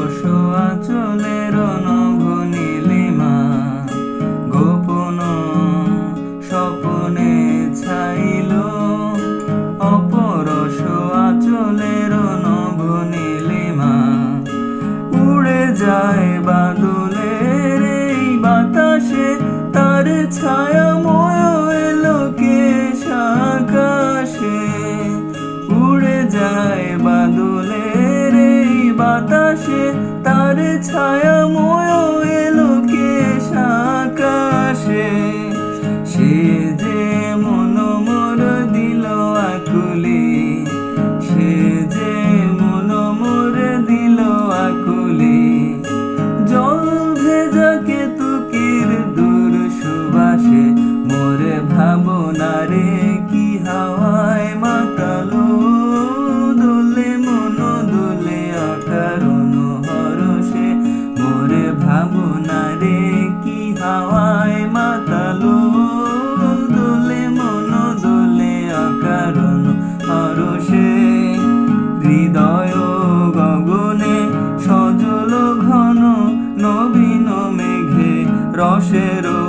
বসো আচলে। রসেরও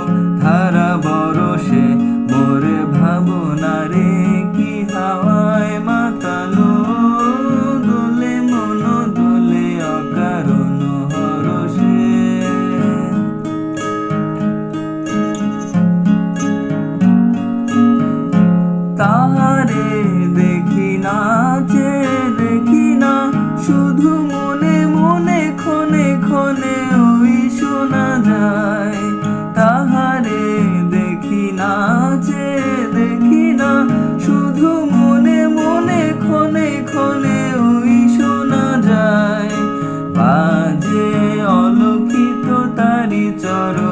your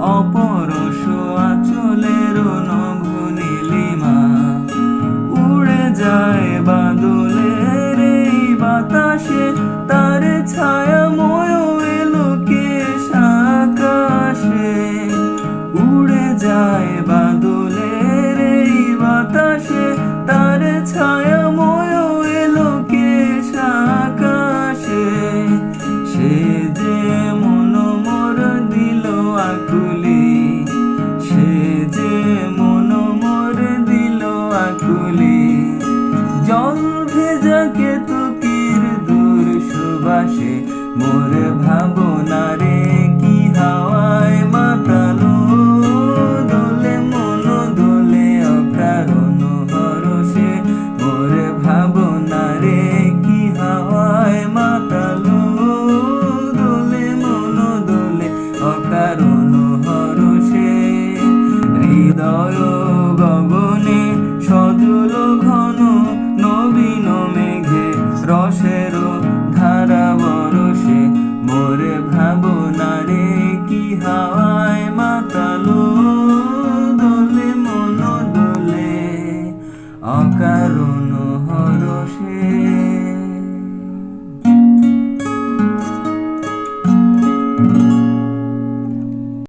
অপরস আচলের নঘনীলিমা উড়ে যায় বাদলের এই বাতাসে, তার ছায়া ময় এলোকে আকাশে। উড়ে যায় বাদল মোরে ভাবনা রে কি হাওয়ায় মাতালো? কি